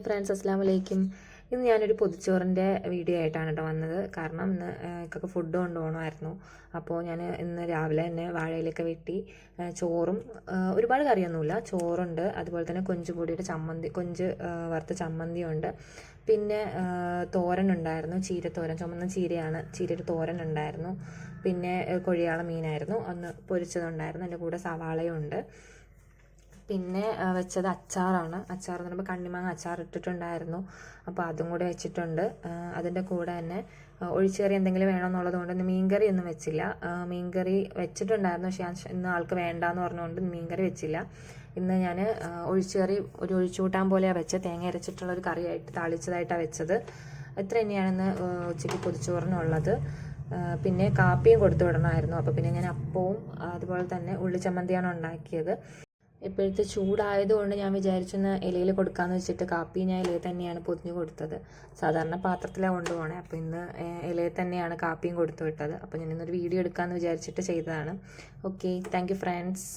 Hi friends അസ്സാം വലൈക്കും ഇന്ന് ഞാനൊരു പൊതിച്ചോറിന്റെ വീഡിയോ ആയിട്ടാണ് കേട്ടോ വന്നത്. കാരണം ഇന്ന് ഇക്കൊക്കെ ഫുഡ് കൊണ്ടുപോകണമായിരുന്നു. അപ്പോൾ ഞാൻ ഇന്ന് രാവിലെ തന്നെ വാഴയിലൊക്കെ വെട്ടി ചോറും ഒരുപാട് കറിയൊന്നുമില്ല. ചോറുണ്ട് അതുപോലെ തന്നെ കൊഞ്ച് പൊടിയുടെ ചമ്മന്തി കൊഞ്ച് വറുത്ത ചമ്മന്തിയുണ്ട്. പിന്നെ തോരൻ ഉണ്ടായിരുന്നു ചീരത്തോരൻ ചുമന്ന ചീരയാണ് ചീരയുടെ തോരൻ ഉണ്ടായിരുന്നു പിന്നെ കൊഴിയാള മീനായിരുന്നു. അന്ന് പൊരിച്ചതുണ്ടായിരുന്നു. എന്റെ കൂടെ സവാളയും ഉണ്ട് പിന്നെ വെച്ചത് അച്ചാറാണ്. അച്ചാർ എന്ന് പറയുമ്പോൾ കണ്ണിമാങ്ങ അച്ചാർ ഇട്ടിട്ടുണ്ടായിരുന്നു. അപ്പോൾ അതും കൂടെ വെച്ചിട്ടുണ്ട്. അതിന്റെ കൂടെ തന്നെ ഒഴിച്ചുകറി എന്തെങ്കിലും വേണമെന്നുള്ളത് കൊണ്ട് ഇന്ന് മീൻകറി ഒന്നും വെച്ചില്ല. മീൻകറി വെച്ചിട്ടുണ്ടായിരുന്നു. പക്ഷേ ഇന്ന് ആൾക്ക് വേണ്ടാന്ന് പറഞ്ഞുകൊണ്ട് മീൻകറി വെച്ചില്ല. ഇന്ന് ഞാൻ ഒഴിച്ചുകറി ഒരു ഒഴിച്ചുകൂട്ടാൻ പോലെയാണ് വെച്ചത്. തേങ്ങ അരച്ചിട്ടുള്ള ഒരു കറിയായിട്ട് താളിച്ചതായിട്ടാണ് വെച്ചത്. ഇത്ര തന്നെയാണ് ഇന്ന് ഉച്ചയ്ക്ക് പൊതിച്ചോറിനുള്ളത്. പിന്നെ കാപ്പിയും കൊടുത്തു വിടണമായിരുന്നു. അപ്പോൾ പിന്നെ ഞാൻ അപ്പവും അതുപോലെ തന്നെ ഉള്ളിച്ചമ്മന്തിയാണ് ഉണ്ടാക്കിയത്. ഇപ്പോഴത്തെ ചൂടായതുകൊണ്ട് ഞാൻ വിചാരിച്ചൊന്ന് ഇലയിൽ കൊടുക്കാമെന്ന് വെച്ചിട്ട് കാപ്പി ഞാൻ ഇലയിൽ തന്നെയാണ് പൊതിഞ്ഞു കൊടുത്തത്. സാധാരണ പാത്രത്തിലാണ് കൊണ്ടുപോകണേ അപ്പോൾ ഇന്ന് ഇലയിൽ തന്നെയാണ് കാപ്പിയും കൊടുത്തു വിട്ടത്. അപ്പോൾ ഞാൻ ഇന്നൊരു വീഡിയോ എടുക്കാമെന്ന് വിചാരിച്ചിട്ട് ചെയ്തതാണ്. Okay thank friends